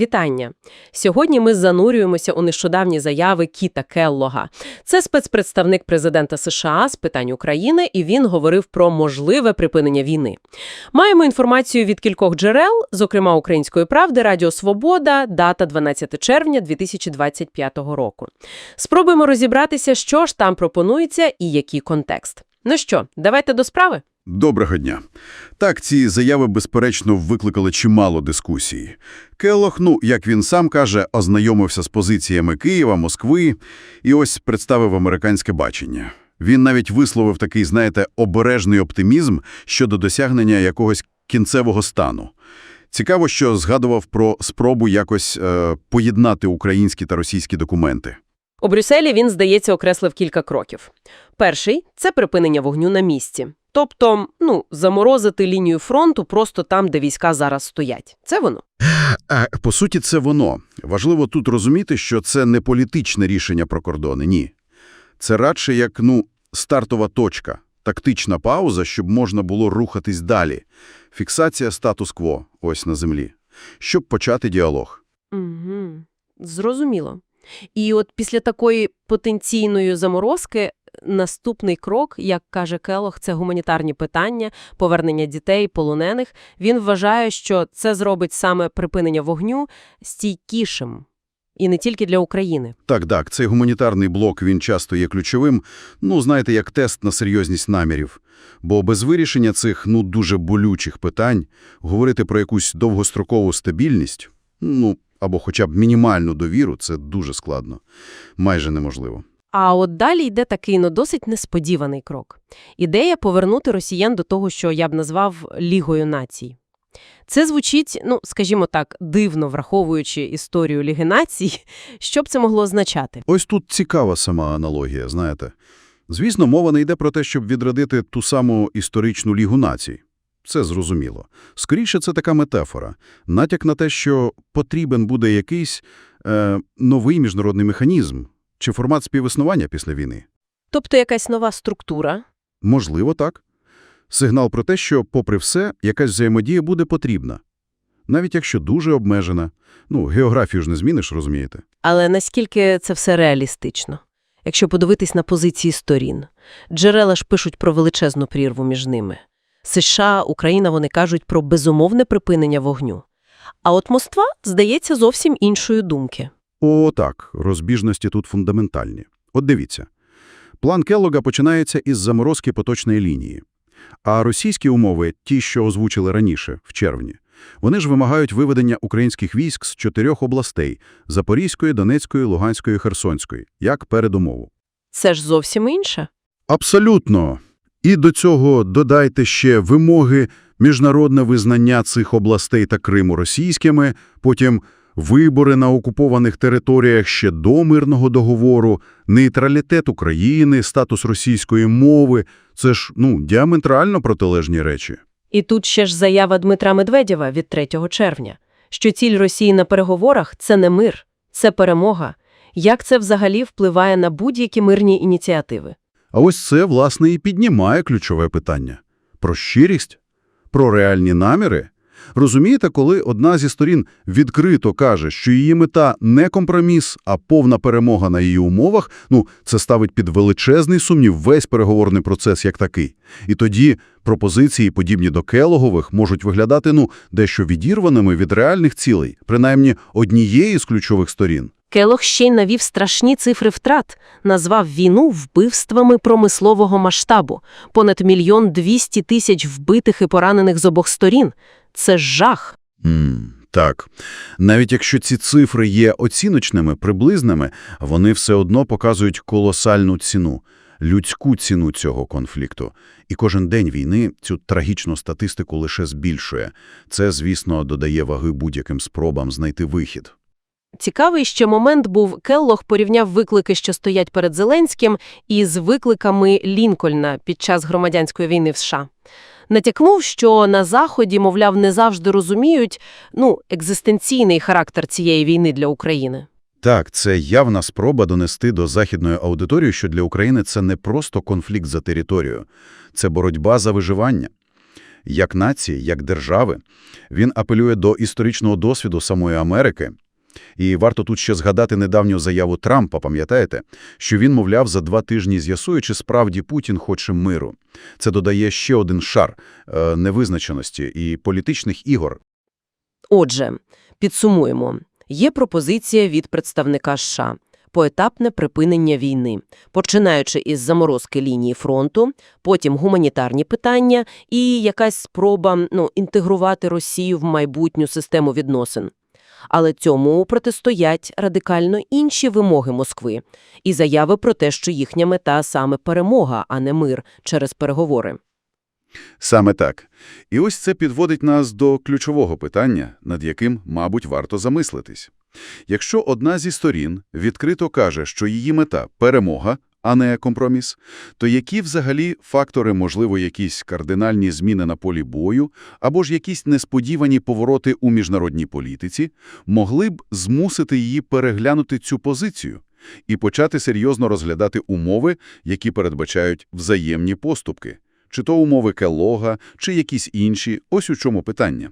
Вітання! Сьогодні ми занурюємося у нещодавні заяви Кіта Келлога. Це спецпредставник президента США з питань України, і він говорив про можливе припинення війни. Маємо інформацію від кількох джерел, зокрема Української правди, Радіо Свобода, дата 12 червня 2025 року. Спробуємо розібратися, що ж там пропонується і який контекст. Ну що, давайте до справи? Доброго дня. Так, ці заяви, безперечно, викликали чимало дискусій. Келлог, ну, як він сам каже, ознайомився з позиціями Києва, Москви і ось представив американське бачення. Він навіть висловив такий, знаєте, обережний оптимізм щодо досягнення якогось кінцевого стану. Цікаво, що згадував про спробу якось е, поєднати українські та російські документи. У Брюсселі він, здається, окреслив кілька кроків. Перший – це припинення вогню на місці. Тобто, ну, заморозити лінію фронту просто там, де війська зараз стоять. Це воно. По суті, це воно. Важливо тут розуміти, що це не політичне рішення про кордони, ні. Це радше як, ну, стартова точка, тактична пауза, щоб можна було рухатись далі. Фіксація статус-кво ось на землі. Щоб почати діалог. Угу. Зрозуміло. І от після такої потенційної заморозки наступний крок, як каже Келох, це гуманітарні питання, повернення дітей, полонених. Він вважає, що це зробить саме припинення вогню стійкішим. І не тільки для України. Так, так, цей гуманітарний блок, він часто є ключовим, ну, знаєте, як тест на серйозність намірів. Бо без вирішення цих, ну, дуже болючих питань говорити про якусь довгострокову стабільність, ну, або хоча б мінімальну довіру, це дуже складно. Майже неможливо. А от далі йде такий, ну, досить несподіваний крок. Ідея повернути росіян до того, що я б назвав Лігою націй. Це звучить, ну, скажімо так, дивно враховуючи історію Ліги націй. Що б це могло означати? Ось тут цікава сама аналогія, знаєте. Звісно, мова не йде про те, щоб відродити ту саму історичну Лігу націй. Це зрозуміло. Скоріше, це така метафора. Натяк на те, що потрібен буде якийсь е, новий міжнародний механізм чи формат співіснування після війни. Тобто якась нова структура? Можливо, так. Сигнал про те, що, попри все, якась взаємодія буде потрібна. Навіть якщо дуже обмежена. Ну, географію ж не зміниш, розумієте? Але наскільки це все реалістично? Якщо подивитись на позиції сторін. Джерела ж пишуть про величезну прірву між ними. США, Україна, вони кажуть про безумовне припинення вогню. А от Москва, здається, зовсім іншої думки. О, так, розбіжності тут фундаментальні. От дивіться. План Келлога починається із заморозки поточної лінії. А російські умови, ті, що озвучили раніше, в червні, вони ж вимагають виведення українських військ з чотирьох областей – Запорізької, Донецької, Луганської, Херсонської, як передумову. Це ж зовсім інше. Абсолютно. І до цього додайте ще вимоги, міжнародне визнання цих областей та Криму російськими, потім вибори на окупованих територіях ще до мирного договору, нейтралітет України, статус російської мови – це ж, ну, діаметрально протилежні речі. І тут ще ж заява Дмитра Медведєва від 3 червня, що ціль Росії на переговорах – це не мир, це перемога. Як це взагалі впливає на будь-які мирні ініціативи? А ось це, власне, і піднімає ключове питання. Про щирість? Про реальні наміри? Розумієте, коли одна зі сторін відкрито каже, що її мета не компроміс, а повна перемога на її умовах, ну, це ставить під величезний сумнів весь переговорний процес як такий. І тоді пропозиції, подібні до Келогових, можуть виглядати, ну, дещо відірваними від реальних цілей, принаймні однієї з ключових сторін. Келох ще й навів страшні цифри втрат, назвав війну вбивствами промислового масштабу. Понад мільйон двісті тисяч вбитих і поранених з обох сторін. Це жах. Mm, так. Навіть якщо ці цифри є оціночними, приблизними, вони все одно показують колосальну ціну, людську ціну цього конфлікту. І кожен день війни цю трагічну статистику лише збільшує. Це, звісно, додає ваги будь-яким спробам знайти вихід. Цікавий ще момент був, Келлог порівняв виклики, що стоять перед Зеленським, із викликами Лінкольна під час громадянської війни в США. Натякнув, що на Заході, мовляв, не завжди розуміють ну, екзистенційний характер цієї війни для України. Так, це явна спроба донести до західної аудиторії, що для України це не просто конфлікт за територію, це боротьба за виживання. як нації, як держави. Він апелює до історичного досвіду самої Америки. І варто тут ще згадати недавню заяву Трампа, пам'ятаєте, що він, мовляв, за два тижні з'ясує, чи справді Путін хоче миру. Це додає ще один шар е, невизначеності і політичних ігор. Отже, підсумуємо. Є пропозиція від представника США – поетапне припинення війни, починаючи із заморозки лінії фронту, потім гуманітарні питання і якась спроба ну, інтегрувати Росію в майбутню систему відносин. Але цьому протистоять радикально інші вимоги Москви і заяви про те, що їхня мета саме перемога, а не мир через переговори. Саме так. І ось це підводить нас до ключового питання, над яким, мабуть, варто замислитись. Якщо одна зі сторін відкрито каже, що її мета – перемога, а не компроміс, то які взагалі фактори, можливо, якісь кардинальні зміни на полі бою, або ж якісь несподівані повороти у міжнародній політиці, могли б змусити її переглянути цю позицію і почати серйозно розглядати умови, які передбачають взаємні поступки? Чи то умови Келлога, чи якісь інші, ось у чому питання.